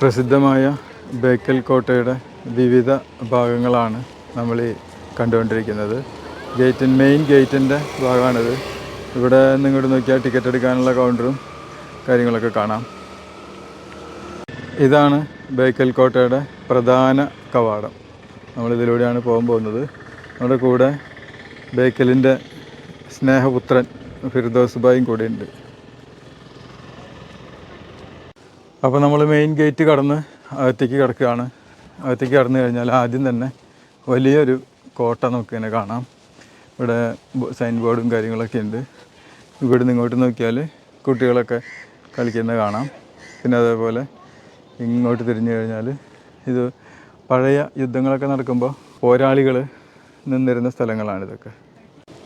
പ്രസിദ്ധമായ ബേക്കൽ കോട്ടയുടെ വിവിധ ഭാഗങ്ങളാണ് നമ്മൾ ഈ കണ്ടുകൊണ്ടിരിക്കുന്നത്. ഗേറ്റിൻ മെയിൻ ഗേറ്റിന്റെ ഭാഗമാണിത്. ഇവിടെ നിങ്ങോട്ട് നോക്കിയാൽ ടിക്കറ്റ് എടുക്കാനുള്ള കൗണ്ടറും കാര്യങ്ങളൊക്കെ കാണാം. ഇതാണ് ബേക്കൽ കോട്ടയുടെ പ്രധാന കവാടം. നമ്മളിതിലൂടെയാണ് പോകാൻ പോകുന്നത്. നമ്മുടെ കൂടെ ബേക്കലിന്റെ സ്നേഹപുത്രൻ ഫിർദോസ് ബായും കൂടെ ഉണ്ട് അപ്പോൾ നമ്മൾ മെയിൻ ഗേറ്റ് കടന്ന് അകത്തേക്ക് കിടക്കുകയാണ്. അകത്തേക്ക് കടന്നു കഴിഞ്ഞാൽ ആദ്യം തന്നെ വലിയൊരു കോട്ട നമുക്ക് തന്നെ കാണാം. ഇവിടെ സൈൻ ബോർഡും കാര്യങ്ങളൊക്കെ ഉണ്ട്. ഇവിടെ നിന്ന് ഇങ്ങോട്ട് നോക്കിയാൽ കുട്ടികളൊക്കെ കളിക്കുന്നത് കാണാം. പിന്നെ അതേപോലെ ഇങ്ങോട്ട് തിരിഞ്ഞു കഴിഞ്ഞാൽ ഇത് പഴയ യുദ്ധങ്ങളൊക്കെ നടക്കുമ്പോൾ പോരാളികൾ നിന്നിരുന്ന സ്ഥലങ്ങളാണിതൊക്കെ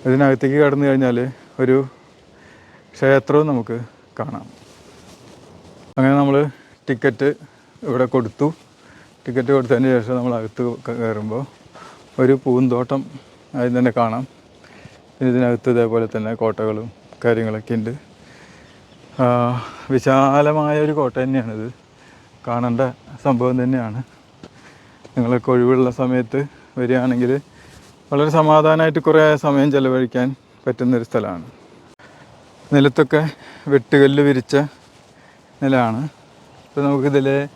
ഇതിനകത്തേക്ക് കടന്നു കഴിഞ്ഞാൽ ഒരു ക്ഷേത്രവും നമുക്ക് കാണാം. അങ്ങനെ നമ്മൾ ടിക്കറ്റ് ഇവിടെ കൊടുത്തു. ടിക്കറ്റ് കൊടുത്തതിന് ശേഷം നമ്മൾ അകത്ത് കയറുമ്പോൾ ഒരു പൂന്തോട്ടം അതിൽ തന്നെ കാണാം. ഇതിനകത്ത് ഇതേപോലെ തന്നെ കോട്ടകളും കാര്യങ്ങളൊക്കെ ഉണ്ട്. വിശാലമായ ഒരു കോട്ട തന്നെയാണിത്. കാണേണ്ട സംഭവം തന്നെയാണ്. നിങ്ങളൊക്കെ ഒഴിവുള്ള സമയത്ത് വരികയാണെങ്കിൽ വളരെ സമാധാനമായിട്ട് കുറേ സമയം ചിലവഴിക്കാൻ പറ്റുന്നൊരു സ്ഥലമാണ്. നിലത്തൊക്കെ വെട്ടുകല്ല് വിരിച്ച നിലമാണ് ഇപ്പോൾ നമുക്കിതിൽ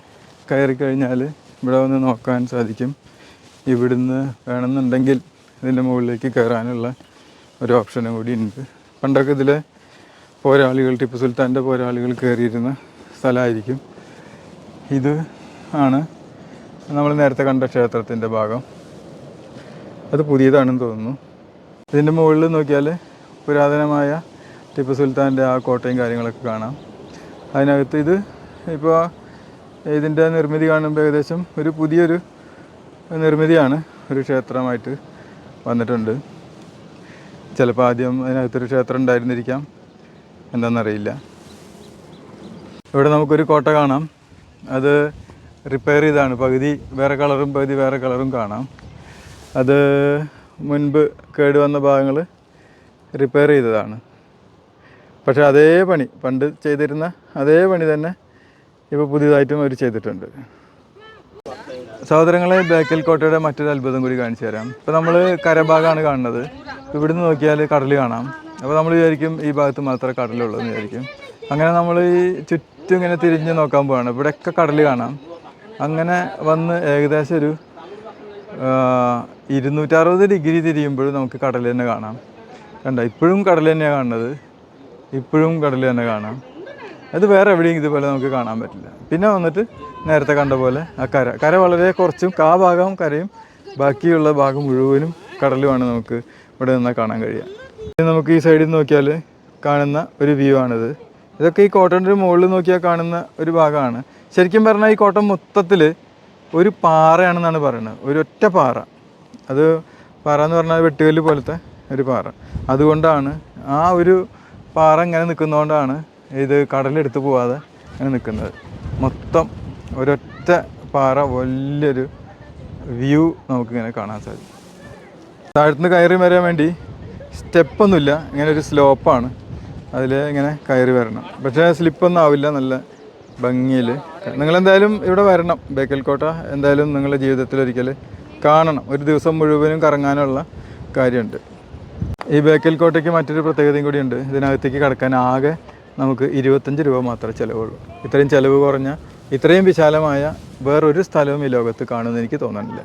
കയറി കഴിഞ്ഞാൽ ഇവിടെ വന്ന് നോക്കാൻ സാധിക്കും. ഇവിടുന്ന് വേണമെന്നുണ്ടെങ്കിൽ ഇതിന്റെ മുകളിലേക്ക് കയറാനുള്ള ഒരു ഓപ്ഷനും കൂടി ഉണ്ട്. പണ്ടൊക്കെ ഇതിലെ പോരാളികൾ ടിപ്പു സുൽത്താന്റെ പോരാളികൾ കയറിയിരുന്ന സ്ഥലമായിരിക്കും. ഇത് ആണ് നമ്മൾ നേരത്തെ കണ്ട ക്ഷേത്രത്തിന്റെ ഭാഗം. അത് പുതിയതാണെന്ന് തോന്നുന്നു. ഇതിന്റെ മുകളിൽ നോക്കിയാൽ പുരാതനമായ ടിപ്പു സുൽത്താന്റെ ആ കോട്ടയും കാര്യങ്ങളൊക്കെ കാണാം. അതിനകത്ത് ഇത് ഇപ്പോൾ ഇതിന്റെ നിർമ്മിതി കാണുമ്പോൾ ഏകദേശം ഒരു പുതിയൊരു നിർമ്മിതിയാണ് ഒരു ക്ഷേത്രമായിട്ട് വന്നിട്ടുണ്ട്. ചിലപ്പോൾ ആദ്യം അതിനകത്തൊരു ക്ഷേത്രം ഉണ്ടായിരുന്നിരിക്കാം. എന്താണെന്നറിയില്ല ഇവിടെ നമുക്കൊരു കോട്ട കാണാം. അത് റിപ്പയർ ചെയ്താണ് പകുതി വേറെ കളറും പകുതി വേറെ കളറും കാണാം. അത് മുൻപ് കേടുവന്ന ഭാഗങ്ങൾ റിപ്പയർ ചെയ്തതാണ്. പക്ഷേ അതേ പണി പണ്ട് ചെയ്തിരുന്ന അതേ പണി തന്നെ ഇപ്പോൾ പുതിയതായിട്ടും അവർ ചെയ്തിട്ടുണ്ട്. സഹോദരങ്ങളെ ബേക്കൽ കോട്ടയുടെ മറ്റൊരു അത്ഭുതം കൂടി കാണിച്ചു തരാം. ഇപ്പോൾ നമ്മൾ കരഭാഗമാണ് കാണുന്നത്. ഇവിടുന്ന് നോക്കിയാൽ കടൽ കാണാം. അപ്പോൾ നമ്മൾ വിചാരിക്കും ഈ ഭാഗത്ത് മാത്രമേ കടലുള്ളൂ എന്ന് വിചാരിക്കും. അങ്ങനെ നമ്മൾ ഈ ചുറ്റും ഇങ്ങനെ തിരിഞ്ഞ് നോക്കാൻ പോവാണ്. ഇവിടെയൊക്കെ കടൽ കാണാം. അങ്ങനെ വന്ന് ഏകദേശം ഒരു ഇരുന്നൂറ്ററുപത് ഡിഗ്രി തിരിയുമ്പോഴും നമുക്ക് കടൽ തന്നെ കാണാം. കണ്ട? ഇപ്പോഴും കടൽ തന്നെയാണ് കാണുന്നത്. ഇപ്പോഴും കടൽ തന്നെ കാണാം. അത് വേറെ എവിടെയും ഇതുപോലെ നമുക്ക് കാണാൻ പറ്റില്ല. പിന്നെ വന്നിട്ട് നേരത്തെ കണ്ട പോലെ ആ കര കര വളരെ കുറച്ചും കാ ഭാഗം കരയും ബാക്കിയുള്ള ഭാഗം മുഴുവനും കടലുമാണ് നമുക്ക് ഇവിടെ നിന്നാൽ കാണാൻ കഴിയുക. നമുക്ക് ഈ സൈഡിൽ നോക്കിയാൽ കാണുന്ന ഒരു വ്യൂ ആണിത്. ഇതൊക്കെ ഈ കോട്ടന്റെ മുകളിൽ നോക്കിയാൽ കാണുന്ന ഒരു ഭാഗമാണ്. ശരിക്കും പറഞ്ഞാൽ ഈ കോട്ടം മൊത്തത്തിൽ ഒരു പാറയാണെന്നാണ് പറയുന്നത്. ഒരു ഒറ്റ പാറ. അത് പാറ എന്ന് പറഞ്ഞാൽ വെട്ടുകല്ല് പോലത്തെ ഒരു പാറ. അതുകൊണ്ടാണ് ആ ഒരു പാറ ഇങ്ങനെ നിൽക്കുന്നതുകൊണ്ടാണ് ഇത് കടലെടുത്ത് പോവാതെ അങ്ങനെ നിൽക്കുന്നത്. മൊത്തം ഒരൊറ്റ പാറ വലിയൊരു വ്യൂ നമുക്കിങ്ങനെ കാണാൻ സാധിക്കും. താഴത്തുനിന്ന് കയറി വരാൻ വേണ്ടി സ്റ്റെപ്പൊന്നുമില്ല ഇങ്ങനെ ഒരു സ്ലോപ്പാണ് അതിൽ ഇങ്ങനെ കയറി വരണം. പക്ഷേ സ്ലിപ്പൊന്നും ആവില്ല നല്ല ഭംഗിയിൽ നിങ്ങളെന്തായാലും ഇവിടെ വരണം ബേക്കൽ കോട്ട എന്തായാലും നിങ്ങളുടെ ജീവിതത്തിൽ ഒരിക്കൽ കാണണം. ഒരു ദിവസം മുഴുവനും കറങ്ങാനുള്ള കാര്യമുണ്ട്. ഈ ബേക്കൽ കോട്ടയ്ക്ക് മറ്റൊരു പ്രത്യേകതയും കൂടിയുണ്ട്. ഇതിനകത്തേക്ക് കടക്കാൻ ആകെ നമുക്ക് ഇരുപത്തഞ്ച് രൂപ മാത്രമേ ചിലവുള്ളൂ. ഇത്രയും ചിലവ് കുറഞ്ഞ ഇത്രയും വിശാലമായ വേറൊരു സ്ഥലവും ഈ ലോകത്ത് കാണുമെന്ന് എനിക്ക് തോന്നുന്നില്ല.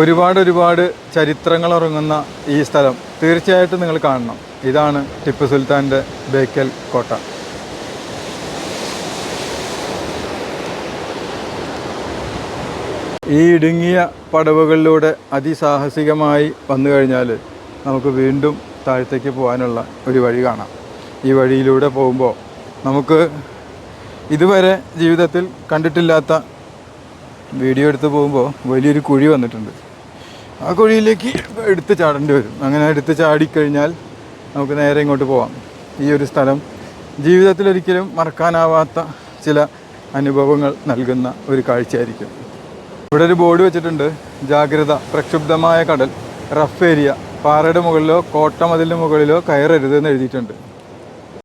ഒരുപാട് ഒരുപാട് ചരിത്രങ്ങൾ ഉറങ്ങുന്ന ഈ സ്ഥലം തീർച്ചയായിട്ടും നിങ്ങൾ കാണണം. ഇതാണ് ടിപ്പു സുൽത്താന്റെ ബേക്കൽ കോട്ട. ഈ ഇടുങ്ങിയ പടവുകളിലൂടെ അതിസാഹസികമായി വന്നു കഴിഞ്ഞാൽ നമുക്ക് വീണ്ടും താഴത്തേക്ക് പോകാനുള്ള ഒരു വഴി കാണാം. ഈ വഴിയിലൂടെ പോകുമ്പോൾ നമുക്ക് ഇതുവരെ ജീവിതത്തിൽ കണ്ടിട്ടില്ലാത്ത വീഡിയോ എടുത്ത് പോകുമ്പോൾ വലിയൊരു കുഴി വന്നിട്ടുണ്ട്. ആ കുഴിയിലേക്ക് എടുത്ത് ചാടേണ്ടി വരും. അങ്ങനെ എടുത്ത് ചാടിക്കഴിഞ്ഞാൽ നമുക്ക് നേരെ ഇങ്ങോട്ട് പോവാം. ഈ ഒരു സ്ഥലം ജീവിതത്തിൽ ഒരിക്കലും മറക്കാനാവാത്ത ചില അനുഭവങ്ങൾ നൽകുന്ന ഒരു കാഴ്ചയായിരിക്കും. ഇവിടെ ഒരു ബോർഡ് വെച്ചിട്ടുണ്ട്. ജാഗ്രത പ്രക്ഷുബ്ധമായ കടൽ റഫ് ഏരിയ. പാറയുടെ മുകളിലോ കോട്ടമതിലിന്റെ മുകളിലോ കയറരുത് എന്ന് എഴുതിയിട്ടുണ്ട്.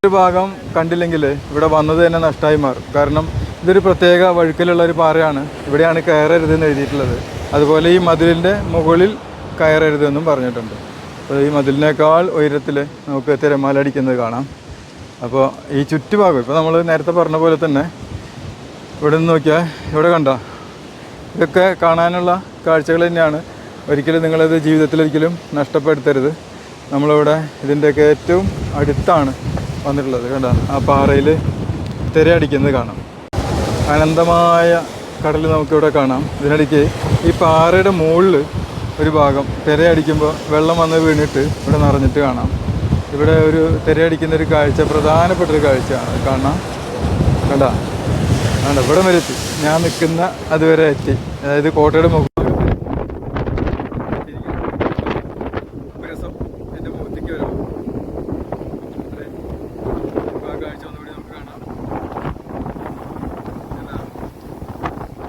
ഒരു ഭാഗം കണ്ടില്ലെങ്കിൽ ഇവിടെ വന്നത് തന്നെ നഷ്ടമായി മാറും. കാരണം ഇതൊരു പ്രത്യേക വഴുക്കലുള്ള ഒരു പാറയാണ്. ഇവിടെയാണ് കയറരുതെന്ന് എഴുതിയിട്ടുള്ളത്. അതുപോലെ ഈ മതിലിന്റെ മുകളിൽ കയറരുതെന്നും പറഞ്ഞിട്ടുണ്ട്. അപ്പോൾ ഈ മതിലിനേക്കാൾ ഉയരത്തിൽ നമുക്ക് തിരമാല അടിക്കുന്നത് കാണാം. അപ്പോൾ ഈ ചുറ്റുഭാഗം ഇപ്പോൾ നമ്മൾ നേരത്തെ പറഞ്ഞ പോലെ തന്നെ ഇവിടെ നിന്ന് നോക്കിയാൽ ഇവിടെ കണ്ട? ഇതൊക്കെ കാണാനുള്ള കാഴ്ചകൾ തന്നെയാണ് ഒരിക്കലും നിങ്ങളത് ജീവിതത്തിലൊരിക്കലും നഷ്ടപ്പെടുത്തരുത്. നമ്മളിവിടെ ഇതിന്റെയൊക്കെ ഏറ്റവും അടുത്താണ് വന്നിട്ടുള്ളത് കണ്ട? ആ പാറയിൽ തിരയടിക്കുന്നത് കാണാം. അനന്തമായ കടൽ നമുക്കിവിടെ കാണാം. ഇതിനിടയ്ക്ക് ഈ പാറയുടെ മുകളിൽ ഒരു ഭാഗം തിരയടിക്കുമ്പോൾ വെള്ളം വന്ന് വീണിട്ട് ഇവിടെ നിറഞ്ഞിട്ട് കാണാം. ഇവിടെ ഒരു തിരയടിക്കുന്ന ഒരു കാഴ്ച പ്രധാനപ്പെട്ട ഒരു കാഴ്ചയാണ് കാണാം. കണ്ടാ? കണ്ട? ഇവിടെ വരെ എത്തി ഞാൻ നിൽക്കുന്ന അതുവരെ എത്തി. അതായത് കോട്ടയുടെ മുകളിൽ ഒരു രസം എന്റെ മുഖത്തേക്ക് വരാം അതെ. അപ്പൊ ആ കാഴ്ച ഒന്നുകൂടി നമുക്ക് കാണാം കണ്ടാ?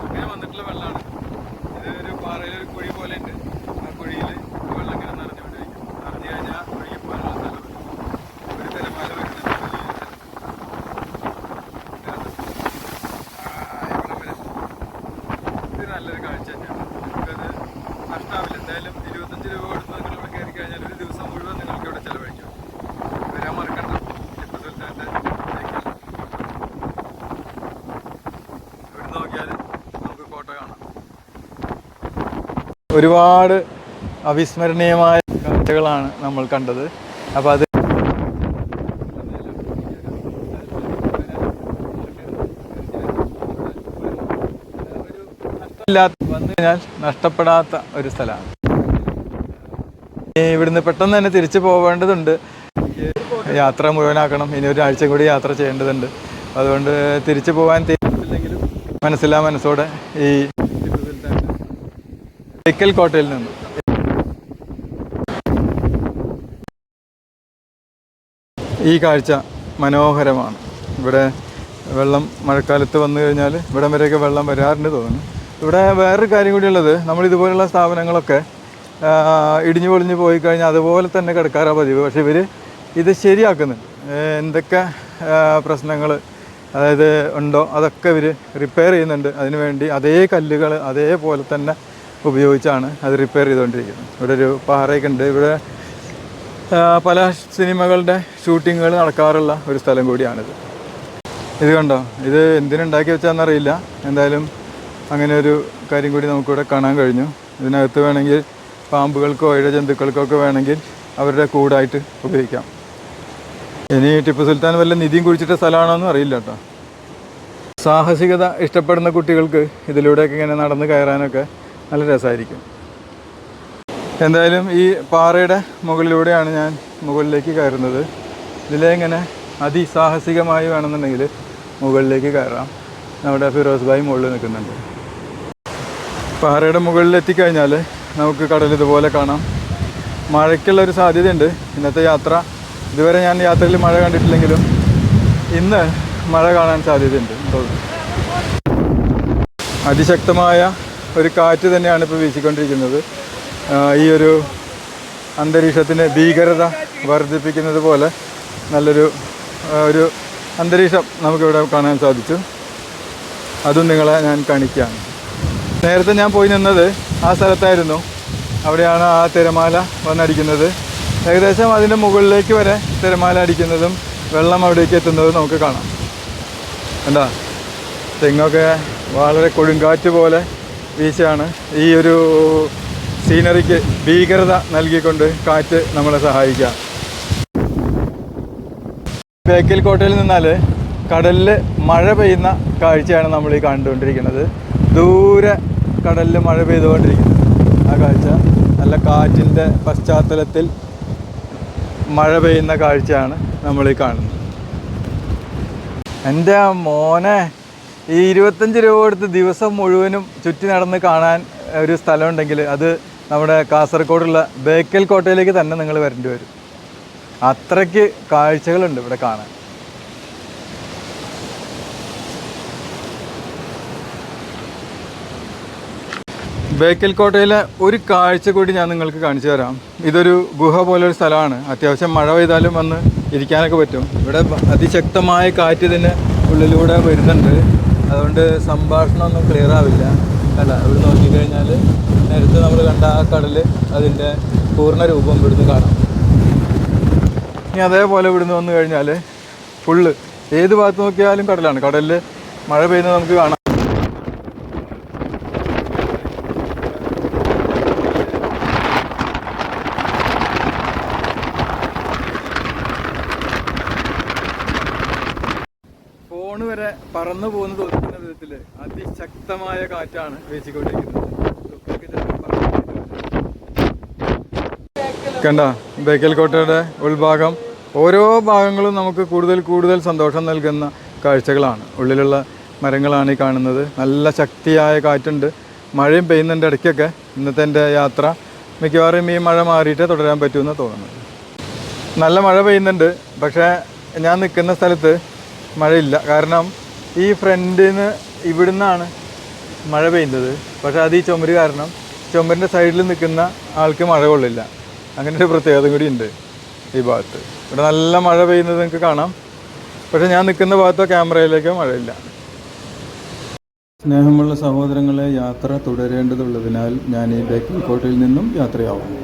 ഇങ്ങനെ വന്നിട്ടുള്ള വെള്ളമാണ് ഇത് ഒരു പാറയിൽ ഒരു കുഴി പോലെ ഉണ്ട് ആ കുഴിയിൽ വെള്ളം ഇങ്ങനെ നിറഞ്ഞുകൊണ്ടിരിക്കും നിറഞ്ഞു കഴിഞ്ഞാൽ ഒഴുകി പോകാനുള്ള സ്ഥലം ഒരു തിരമാല വരുന്നുണ്ട് ഇത് നല്ലൊരു കാഴ്ച തന്നെയാണ് നമുക്കത് നഷ്ടാവില്ല എന്തായാലും ഇരുപത്തഞ്ച് രൂപ കൊടുത്ത് നിങ്ങൾ ഇവിടെ കയറി കഴിഞ്ഞാൽ ഒരു ദിവസം മുഴുവൻ നിങ്ങൾക്ക് ഇവിടെ ചെലവഴിക്കും വരാൻ മറക്കണ്ട ടിപ്പു സുൽത്താന്റെ ബൈക്കിൽ. ഇവിടെ നോക്കിയാൽ നമുക്ക് കോട്ട കാണാം ഒരുപാട് അവിസ്മരണീയമായ കാഴ്ചകളാണ് നമ്മൾ കണ്ടത്. അപ്പോൾ അത് കഴിഞ്ഞാൽ നഷ്ടപ്പെടാത്ത ഒരു സ്ഥലമാണ്. ഇവിടുന്ന് പെട്ടെന്ന് തന്നെ തിരിച്ചു പോവേണ്ടതുണ്ട്. യാത്ര മുഴുവനാക്കണം. ഇനി ഒരു ആഴ്ച കൂടി യാത്ര ചെയ്യേണ്ടതുണ്ട്. അതുകൊണ്ട് തിരിച്ചു പോകാൻ തീരുമാനിച്ചില്ലെങ്കിലും മനസ്സിലാ മനസ്സോടെ ഈ ബേക്കൽ കോട്ടയിൽ നിന്ന്. ഈ കാഴ്ച മനോഹരമാണ്. ഇവിടെ വെള്ളം മഴക്കാലത്ത് വന്നു കഴിഞ്ഞാൽ ഇവിടം വരെയൊക്കെ വെള്ളം വരാറുണ്ട് തോന്നുന്നു. ഇവിടെ വേറൊരു കാര്യം കൂടിയുള്ളത് നമ്മൾ ഇതുപോലുള്ള സ്ഥാപനങ്ങളൊക്കെ ഇടിഞ്ഞു പൊളിഞ്ഞു പോയി കഴിഞ്ഞാൽ അതുപോലെ തന്നെ കിടക്കാറാണ് പതിവ്. പക്ഷേ ഇവർ ഇത് ശരിയാക്കുന്നുണ്ട്. എന്തൊക്കെ പ്രശ്നങ്ങൾ അതായത് ഉണ്ടോ അതൊക്കെ ഇവർ റിപ്പയർ ചെയ്യുന്നുണ്ട്. അതിനുവേണ്ടി അതേ കല്ലുകൾ അതേപോലെ തന്നെ ഉപയോഗിച്ചാണ് അത് റിപ്പയർ ചെയ്തുകൊണ്ടിരിക്കുന്നത്. ഇവിടെ ഒരു പാറയൊക്കെ ഉണ്ട്. ഇവിടെ പല സിനിമകളുടെ ഷൂട്ടിങ്ങുകൾ നടക്കാറുള്ള ഒരു സ്ഥലം കൂടിയാണിത്. ഇത് കണ്ടോ? ഇത് എന്തിനുണ്ടാക്കി വെച്ചാന്നറിയില്ല എന്തായാലും അങ്ങനെ ഒരു കാര്യം കൂടി നമുക്കിവിടെ കാണാൻ കഴിഞ്ഞു. ഇതിനകത്ത് വേണമെങ്കിൽ പാമ്പുകൾക്കോ ഇഴജന്തുക്കൾക്കോ ഒക്കെ വേണമെങ്കിൽ അവരുടെ കൂടായിട്ട് ഉപയോഗിക്കാം. ഇനി ടിപ്പു സുൽത്താൻ വല്ല നിധിയും കുഴിച്ചിട്ട സ്ഥലമാണോന്നും അറിയില്ല കേട്ടോ. സാഹസികത ഇഷ്ടപ്പെടുന്ന കുട്ടികൾക്ക് ഇതിലൂടെയൊക്കെ ഇങ്ങനെ നടന്ന് കയറാനൊക്കെ നല്ല രസമായിരിക്കും. എന്തായാലും ഈ പാറയുടെ മുകളിലൂടെയാണ് ഞാൻ മുകളിലേക്ക് കയറുന്നത്. ഇതിലെ ഇങ്ങനെ അതിസാഹസികമായി വേണമെന്നുണ്ടെങ്കിൽ മുകളിലേക്ക് കയറാം. നമ്മുടെ ഫിറോസ് ഭായി മുകളിൽ നിൽക്കുന്നുണ്ട്. പാറയുടെ മുകളിൽ എത്തിക്കഴിഞ്ഞാൽ നമുക്ക് കടൽ ഇതുപോലെ കാണാം. മഴയ്ക്കുള്ള ഒരു സാധ്യതയുണ്ട്. ഇന്നത്തെ യാത്ര ഇതുവരെ ഞാൻ യാത്രയിൽ മഴ കണ്ടിട്ടില്ലെങ്കിലും ഇന്ന് മഴ കാണാൻ സാധ്യതയുണ്ട് അതിശക്തമായ ഒരു കാറ്റ് തന്നെയാണ് ഇപ്പോൾ വീശിക്കൊണ്ടിരിക്കുന്നത്. ഈ ഒരു അന്തരീക്ഷത്തിന് ഭീകരത വർദ്ധിപ്പിക്കുന്നത് പോലെ നല്ലൊരു ഒരു അന്തരീക്ഷം നമുക്കിവിടെ കാണാൻ സാധിച്ചു. അതും നിങ്ങളെ ഞാൻ കാണിക്കുകയാണ്. നേരത്തെ ഞാൻ പോയി നിന്നത് ആ സ്ഥലത്തായിരുന്നു. അവിടെയാണ് ആ തിരമാല വന്നടിക്കുന്നത്. ഏകദേശം അതിന്റെ മുകളിലേക്ക് വരെ തിരമാല അടിക്കുന്നതും വെള്ളം അവിടേക്ക് എത്തുന്നതും നമുക്ക് കാണാം. എന്താ തെങ്ങൊക്കെ വളരെ കൊടുങ്കാറ്റ് പോലെ വീശാണ്. ഈ ഒരു സീനറിക്ക് ഭീകരത നൽകിക്കൊണ്ട് കാറ്റ് നമ്മളെ സഹായിക്കാം ബേക്കൽ കോട്ടയിൽ നിന്നാൽ കടലിൽ മഴ പെയ്യുന്ന കാഴ്ചയാണ് നമ്മൾ ഈ കണ്ടുകൊണ്ടിരിക്കുന്നത്. ദൂരെ കടലിൽ മഴ പെയ്തുകൊണ്ടിരിക്കുന്നത് ആ കാഴ്ച. നല്ല കാറ്റിന്റെ പശ്ചാത്തലത്തിൽ മഴ പെയ്യുന്ന കാഴ്ചയാണ് നമ്മൾ ഈ കാണുന്നത്. എന്റെ മോനെ. ഈ ഇരുപത്തഞ്ച് രൂപ കൊടുത്ത് ദിവസം മുഴുവനും ചുറ്റി നടന്ന് കാണാൻ ഒരു സ്ഥലം ഉണ്ടെങ്കിൽ അത് നമ്മുടെ കാസർഗോഡുള്ള ബേക്കൽ കോട്ടയിലേക്ക് തന്നെ നിങ്ങൾ വരേണ്ടി വരും. അത്രയ്ക്ക് കാഴ്ചകളുണ്ട് ഇവിടെ കാണാൻ. ബേക്കൽ കോട്ടയിലെ ഒരു കാഴ്ച കൂടി ഞാൻ നിങ്ങൾക്ക് കാണിച്ചു തരാം. ഇതൊരു ഗുഹ പോലൊരു സ്ഥലമാണ്. അത്യാവശ്യം മഴ പെയ്താലും വന്ന് ഇരിക്കാനൊക്കെ പറ്റും. ഇവിടെ അതിശക്തമായ കാറ്റ് തന്നെ ഉള്ളിലൂടെ വരുന്നുണ്ട്. അതുകൊണ്ട് സംഭാഷണം ഒന്നും ക്ലിയർ ആവില്ല. കണ്ട ഇവിടെ നോക്കിക്കഴിഞ്ഞാൽ നേരത്തെ നമ്മൾ കണ്ട ആ കടൽ അതിന്റെ പൂർണ രൂപം ഇവിടുന്ന് കാണാം. ഇനി അതേപോലെ ഇവിടുന്ന് വന്നു കഴിഞ്ഞാൽ ഫുള്ള് ഏത് ഭാഗത്ത് നോക്കിയാലും കടലാണ്. കടലിൽ മഴ പെയ്യുന്നത് നമുക്ക് കാണാം ഫോണ് വരെ പറന്നു പോകുന്ന തോന്നിക്കുന്ന വിധത്തിൽ അതിശക്തമായ കാറ്റാണ് വീശിക്കൊണ്ടിരിക്കുന്നത്. കണ്ട? ബേക്കൽ കോട്ടയുടെ ഉൾഭാഗം ഓരോ ഭാഗങ്ങളും നമുക്ക് കൂടുതൽ കൂടുതൽ സന്തോഷം നൽകുന്ന കാഴ്ചകളാണ്. ഉള്ളിലുള്ള മരങ്ങളാണ് ഈ കാണുന്നത്. നല്ല ശക്തിയായ കാറ്റുണ്ട്. മഴയും പെയ്യുന്നതിന്റെ ഇടയ്ക്കൊക്കെ. ഇന്നത്തെ എന്റെ യാത്ര മിക്കവാറും ഈ മഴ മാറിയിട്ടേ തുടരാൻ പറ്റുമെന്ന് തോന്നുന്നു. നല്ല മഴ പെയ്യുന്നുണ്ട്. പക്ഷേ ഞാൻ നിൽക്കുന്ന സ്ഥലത്ത് മഴയില്ല. കാരണം ഈ ഫ്രണ്ടിൽ നിന്ന് ഇവിടുന്നാണ് മഴ പെയ്യുന്നത്. പക്ഷേ അത് ഈ ചുമര് കാരണം ചുമരിന്റെ സൈഡിൽ നിൽക്കുന്ന ആൾക്ക് മഴ കൊള്ളില്ല. അങ്ങനെ ഒരു പ്രത്യേകത കൂടി ഉണ്ട് ഈ ഭാഗത്ത്. ഇവിടെ നല്ല മഴ പെയ്യുന്നത് നിങ്ങൾക്ക് കാണാം. പക്ഷെ ഞാൻ നിൽക്കുന്ന ഭാഗത്തോ ക്യാമറയിലേക്കോ മഴയില്ല. സ്നേഹമുള്ള സഹോദരങ്ങളെ യാത്ര തുടരേണ്ടതുള്ളതിനാൽ ഞാൻ ഈ ബേക്കൽ കോട്ടയിൽ നിന്നും യാത്രയാവുന്നു